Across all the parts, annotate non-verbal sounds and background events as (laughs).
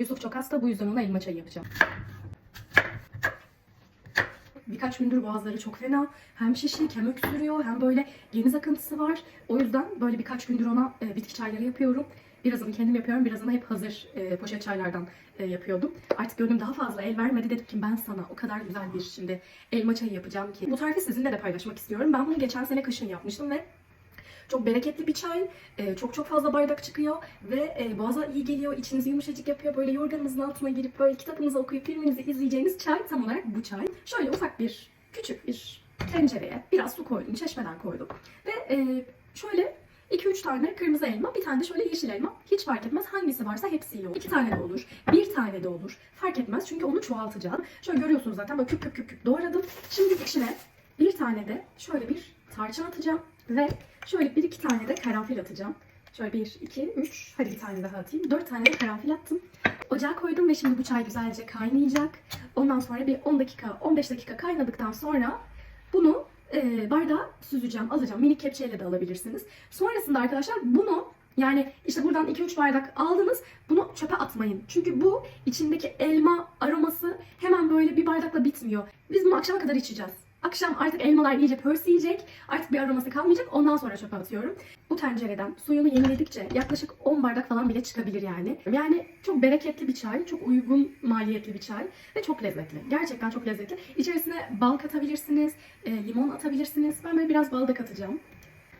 Yusuf çok hasta bu yüzden ona elma çayı yapacağım. Birkaç gündür boğazları çok fena. Hem şişik hem öksürüyor hem böyle geniz akıntısı var. O yüzden böyle birkaç gündür ona e, bitki çayları yapıyorum. Birazını kendim yapıyorum, birazını hep hazır e, poşet çaylardan e, yapıyordum. Artık gönlüm daha fazla el vermedi. Dedim ki ben sana o kadar güzel bir şimdi elma çayı yapacağım ki. Bu tarifi sizinle de paylaşmak istiyorum. Ben bunu geçen sene kışın yapmıştım ve çok bereketli bir çay. Ee, çok çok fazla bardak çıkıyor ve e, boğaza iyi geliyor. içinizi yumuşacık yapıyor. Böyle yorganınızın altına girip böyle kitabınızı okuyup filminizi izleyeceğiniz çay tam olarak bu çay. Şöyle ufak bir küçük bir tencereye biraz su koydum. Çeşmeden koydum. Ve e, şöyle 2-3 tane kırmızı elma, bir tane de şöyle yeşil elma. Hiç fark etmez. Hangisi varsa hepsi iyi olur. 2 tane de olur. Bir tane de olur. Fark etmez çünkü onu çoğaltacağım. Şöyle görüyorsunuz zaten böyle küp küp küp küp doğradım. Şimdi içine bir tane de şöyle bir tarçın atacağım. Ve şöyle bir iki tane de karanfil atacağım. Şöyle bir, iki, üç, hadi bir tane daha atayım. Dört tane de karanfil attım. Ocağa koydum ve şimdi bu çay güzelce kaynayacak. Ondan sonra bir 10 dakika, 15 dakika kaynadıktan sonra bunu e, bardağa süzeceğim, alacağım. Minik kepçeyle de alabilirsiniz. Sonrasında arkadaşlar bunu yani işte buradan 2-3 bardak aldınız. Bunu çöpe atmayın. Çünkü bu içindeki elma aroması hemen böyle bir bardakla bitmiyor. Biz bunu akşama kadar içeceğiz. Akşam artık elmalar iyice pörsüyecek. Artık bir aroması kalmayacak. Ondan sonra çöpe atıyorum. Bu tencereden suyunu yeniledikçe yaklaşık 10 bardak falan bile çıkabilir yani. Yani çok bereketli bir çay. Çok uygun maliyetli bir çay. Ve çok lezzetli. Gerçekten çok lezzetli. İçerisine bal katabilirsiniz. e, limon atabilirsiniz. Ben böyle biraz bal da katacağım.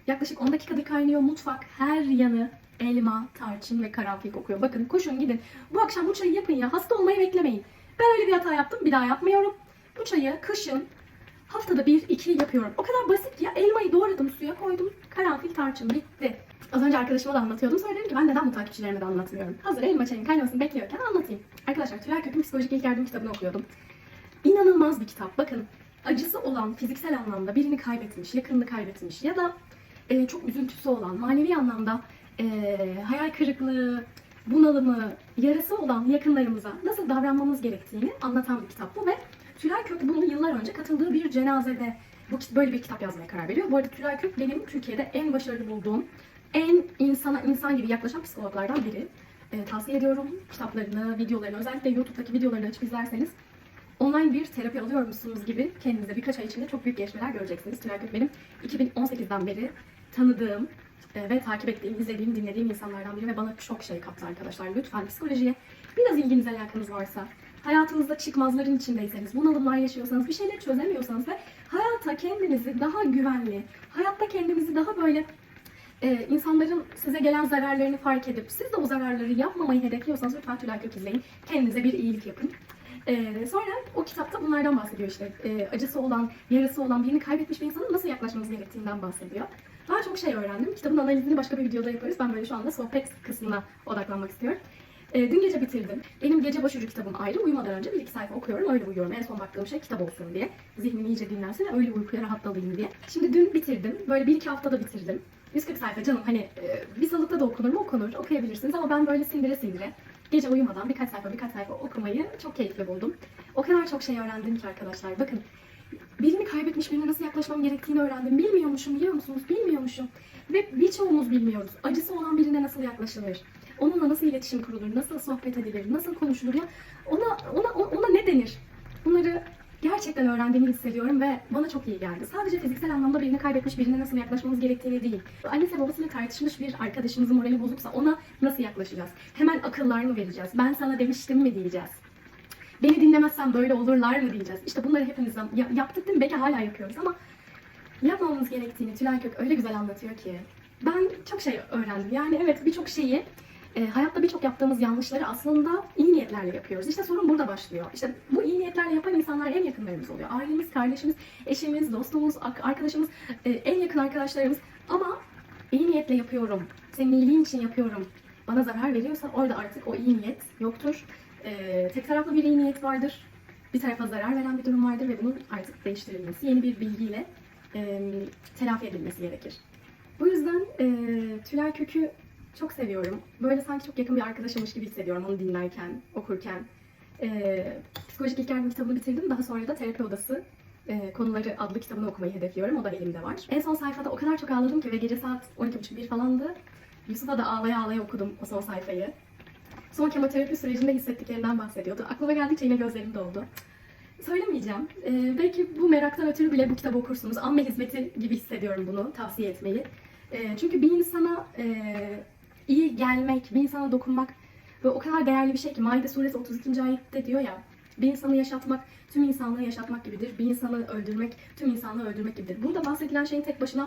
Yaklaşık 10 dakikadır kaynıyor. Mutfak her yanı elma, tarçın ve karanfil kokuyor. Bakın koşun gidin. Bu akşam bu çayı yapın ya. Hasta olmayı beklemeyin. Ben öyle bir hata yaptım. Bir daha yapmıyorum. Bu çayı kışın haftada bir, iki yapıyorum. O kadar basit ki ya. Elmayı doğradım, suya koydum. Karanfil, tarçın bitti. Az önce arkadaşıma da anlatıyordum. Sonra dedim ki ben neden bu takipçilerime de anlatmıyorum. Hazır elma çayın kaynamasını bekliyorken anlatayım. Arkadaşlar Tülay Kök'ün Psikolojik İlk Yardım kitabını okuyordum. İnanılmaz bir kitap. Bakın acısı olan fiziksel anlamda birini kaybetmiş, yakınını kaybetmiş ya da e, çok üzüntüsü olan, manevi anlamda e, hayal kırıklığı, bunalımı, yarası olan yakınlarımıza nasıl davranmamız gerektiğini anlatan bir kitap bu ve Tülay Kök bunu yıllar önce katıldığı bir cenazede bu böyle bir kitap yazmaya karar veriyor. Bu arada Tülay Kök benim Türkiye'de en başarılı bulduğum, en insana insan gibi yaklaşan psikologlardan biri. E, tavsiye ediyorum kitaplarını, videolarını, özellikle YouTube'daki videolarını açıp izlerseniz online bir terapi alıyormuşsunuz gibi kendinize birkaç ay içinde çok büyük gelişmeler göreceksiniz. Tülay Kök benim 2018'den beri tanıdığım e, ve takip ettiğim, izlediğim, dinlediğim insanlardan biri ve bana çok şey kattı arkadaşlar. Lütfen psikolojiye biraz ilginiz alakanız varsa, hayatınızda çıkmazların içindeyseniz, bunalımlar yaşıyorsanız, bir şeyleri çözemiyorsanız ve hayata kendinizi daha güvenli, hayatta kendinizi daha böyle e, insanların size gelen zararlarını fark edip siz de o zararları yapmamayı hedefliyorsanız lütfen Tülay Kök izleyin. Kendinize bir iyilik yapın. Ee, sonra o kitapta bunlardan bahsediyor işte. Ee, acısı olan, yarası olan, birini kaybetmiş bir insanın nasıl yaklaşmamız gerektiğinden bahsediyor. Daha çok şey öğrendim. Kitabın analizini başka bir videoda yaparız. Ben böyle şu anda sohbet kısmına odaklanmak istiyorum. Ee, dün gece bitirdim. Benim gece başucu kitabım ayrı. Uyumadan önce bir iki sayfa okuyorum. Öyle uyuyorum. En son baktığım şey kitap olsun diye. Zihnim iyice dinlensin ve öyle uykuya rahat dalayım diye. Şimdi dün bitirdim. Böyle bir iki haftada bitirdim. 140 sayfa canım hani e, bir salıkta da okunur mu okunur okuyabilirsiniz ama ben böyle sindire sindire gece uyumadan birkaç sayfa birkaç sayfa okumayı çok keyifli buldum. O kadar çok şey öğrendim ki arkadaşlar. Bakın birini kaybetmiş birine nasıl yaklaşmam gerektiğini öğrendim. Bilmiyormuşum biliyor musunuz? Bilmiyormuşum. Ve birçoğumuz bilmiyoruz. Acısı olan birine nasıl yaklaşılır? Onunla nasıl iletişim kurulur? Nasıl sohbet edilir? Nasıl konuşulur? Ya ona, ona, ona ne denir? Bunları gerçekten öğrendiğimi hissediyorum ve bana çok iyi geldi. Sadece fiziksel anlamda birini kaybetmiş birine nasıl yaklaşmamız gerektiğini değil. Annesi babasıyla tartışmış bir arkadaşımızın morali bozuksa ona nasıl yaklaşacağız? Hemen akıllar mı vereceğiz? Ben sana demiştim mi diyeceğiz? Beni dinlemezsen böyle olurlar mı diyeceğiz? İşte bunları hepimiz ya- yaptık değil mi? Belki hala yapıyoruz ama yapmamamız gerektiğini Tülay Kök öyle güzel anlatıyor ki. Ben çok şey öğrendim. Yani evet birçok şeyi e, hayatta birçok yaptığımız yanlışları aslında iyi niyetlerle yapıyoruz. İşte sorun burada başlıyor. İşte bu iyi niyetlerle yapan insanlar en yakınlarımız oluyor. Ailemiz, kardeşimiz, eşimiz, dostumuz, arkadaşımız, e, en yakın arkadaşlarımız. Ama iyi niyetle yapıyorum. Senin iyiliğin için yapıyorum. Bana zarar veriyorsa orada artık o iyi niyet yoktur. E, tek taraflı bir iyi niyet vardır. Bir tarafa zarar veren bir durum vardır ve bunun artık değiştirilmesi, yeni bir bilgiyle e, telafi edilmesi gerekir. Bu yüzden e, Tülay Kök'ü çok seviyorum. Böyle sanki çok yakın bir arkadaşımmış gibi hissediyorum onu dinlerken, okurken. E, Psikolojik İlk Yardım kitabını bitirdim. Daha sonra da Terapi Odası e, konuları adlı kitabını okumayı hedefliyorum. O da elimde var. En son sayfada o kadar çok ağladım ki ve gece saat 12.30-1 falandı. Yusuf'a da ağlaya ağlaya okudum o son sayfayı. son kemoterapi sürecinde hissettiklerinden bahsediyordu. Aklıma geldikçe yine gözlerim doldu. Söylemeyeceğim. Ee, belki bu meraktan ötürü bile bu kitabı okursunuz. Amme hizmeti gibi hissediyorum bunu tavsiye etmeyi. Ee, çünkü bir insana e, iyi gelmek, bir insana dokunmak ve o kadar değerli bir şey ki Maide suresi 32. ayette diyor ya bir insanı yaşatmak tüm insanlığı yaşatmak gibidir. Bir insanı öldürmek tüm insanlığı öldürmek gibidir. Burada bahsedilen şeyin tek başına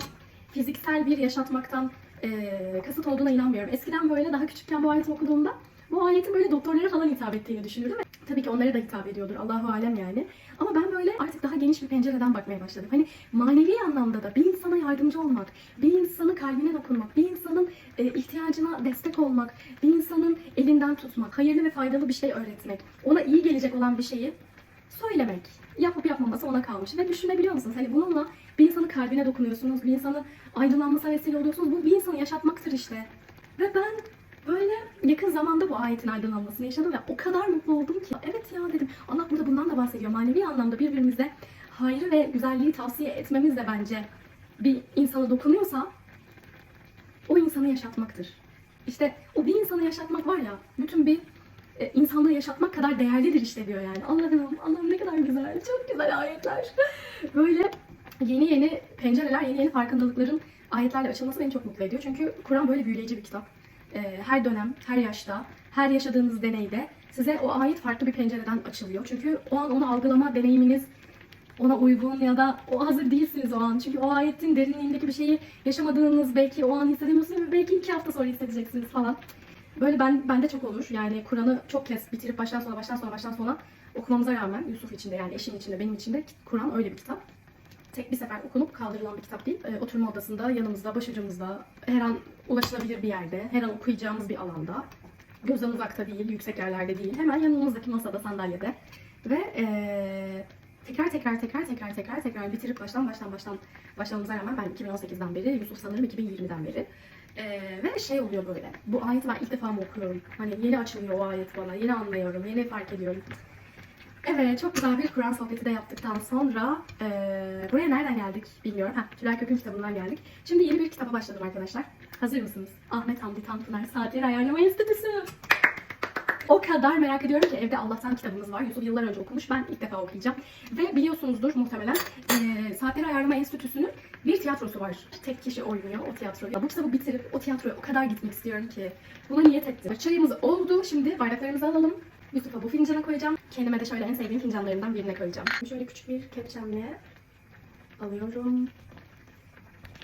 fiziksel bir yaşatmaktan e, kasıt olduğuna inanmıyorum. Eskiden böyle daha küçükken bu ayeti okuduğumda bu ayetin böyle doktorlara falan hitap ettiğini düşünürdüm. Tabii ki onlara da hitap ediyordur. Allahu alem yani. Ama ben böyle artık daha geniş bir pencereden bakmaya başladım. Hani manevi anlamda da bir insana yardımcı olmak, bir insanın kalbine dokunmak, bir insanın e, ihtiyacına destek olmak, bir insanın elinden tutmak, hayırlı ve faydalı bir şey öğretmek, ona iyi gelecek olan bir şeyi söylemek. Yapıp yapmaması ona kalmış. Ve düşünebiliyor musunuz? Hani bununla bir insanın kalbine dokunuyorsunuz, bir insanın aydınlanmasına vesile oluyorsunuz. Bu bir insanı yaşatmaktır işte. Ve ben böyle yakın zamanda bu ayetin aydınlanmasını yaşadım ve o kadar mutlu oldum ki. Evet ya dedim. Allah burada bundan da bahsediyor. Manevi anlamda birbirimize hayrı ve güzelliği tavsiye etmemiz de bence bir insana dokunuyorsa o insanı yaşatmaktır. İşte o bir insanı yaşatmak var ya, bütün bir e, insanlığı yaşatmak kadar değerlidir işte diyor yani. Allah'ım, Allah'ım ne kadar güzel, çok güzel ayetler. (laughs) Böyle yeni yeni pencereler, yeni yeni farkındalıkların ayetlerle açılması beni çok mutlu ediyor. Çünkü Kur'an böyle büyüleyici bir kitap. E, her dönem, her yaşta, her yaşadığınız deneyde size o ayet farklı bir pencereden açılıyor. Çünkü o an onu algılama deneyiminiz ona uygun ya da o hazır değilsiniz o an. Çünkü o ayetin derinliğindeki bir şeyi yaşamadığınız belki o an hissedemiyorsunuz ve belki iki hafta sonra hissedeceksiniz falan. Böyle ben bende çok olur. Yani Kur'an'ı çok kez bitirip baştan sona baştan sona baştan sona okumamıza rağmen Yusuf için de yani eşim için de benim için de Kur'an öyle bir kitap. Tek bir sefer okunup kaldırılan bir kitap değil. Ee, oturma odasında, yanımızda, başucumuzda, her an ulaşılabilir bir yerde, her an okuyacağımız bir alanda. Gözden uzakta değil, yüksek yerlerde değil. Hemen yanımızdaki masada, sandalyede. Ve ee, tekrar tekrar tekrar tekrar tekrar tekrar bitirip baştan baştan baştan başlamamıza rağmen ben 2018'den beri, Yusuf sanırım 2020'den beri. Ee, ve şey oluyor böyle. Bu ayeti ben ilk defa mı okuyorum? Hani yeni açılıyor o ayet bana. Yeni anlıyorum. Yeni fark ediyorum. Evet, çok güzel bir Kur'an sohbeti de yaptıktan sonra eee, buraya nereden geldik bilmiyorum. Heh, Tülay Kök'ün kitabından geldik. Şimdi yeni bir kitaba başladım arkadaşlar. Hazır mısınız? Ahmet Hamdi Tanpınar Saatleri Ayarlama Enstitüsü. O kadar merak ediyorum ki evde Allah'tan kitabımız var. Yusuf yıllar önce okumuş. Ben ilk defa okuyacağım. Ve biliyorsunuzdur muhtemelen eee Saatleri Ayarlama Enstitüsü'nün bir tiyatrosu var. Tek kişi oynuyor o tiyatroyu. Bu kitabı bitirip o tiyatroya o kadar gitmek istiyorum ki. Buna niyet ettim. Çayımız oldu. Şimdi bardaklarımızı alalım. Yusuf'a bu fincana koyacağım. Kendime de şöyle en sevdiğim fincanlarımdan birine koyacağım. Şöyle küçük bir kepçemle alıyorum.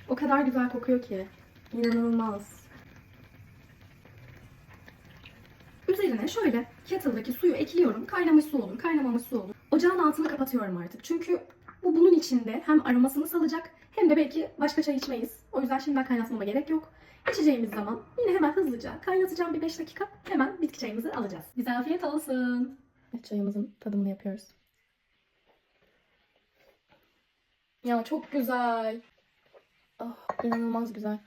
O kadar güzel kokuyor ki. İnanılmaz. Üzerine şöyle kettle'daki suyu ekliyorum. Kaynamış su olur, kaynamamış su olur. Ocağın altını kapatıyorum artık. Çünkü bu bunun içinde hem aromasını salacak hem de belki başka çay içmeyiz. O yüzden şimdiden kaynatmama gerek yok. İçeceğimiz zaman yine hemen hızlıca kaynatacağım bir 5 dakika. Hemen bitki çayımızı alacağız. Bize afiyet olsun. Çayımızın tadımını yapıyoruz. Ya çok güzel. Ah, inanılmaz güzel.